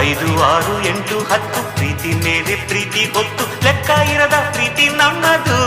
ಐದು ಆರು ಎಂಟು ಹತ್ತು ಪ್ರೀತಿ ಮೇಲೆ ಪ್ರೀತಿ ಗೊತ್ತು ಲೆಕ್ಕ ಇರದ ಪ್ರೀತಿ ನನ್ನದು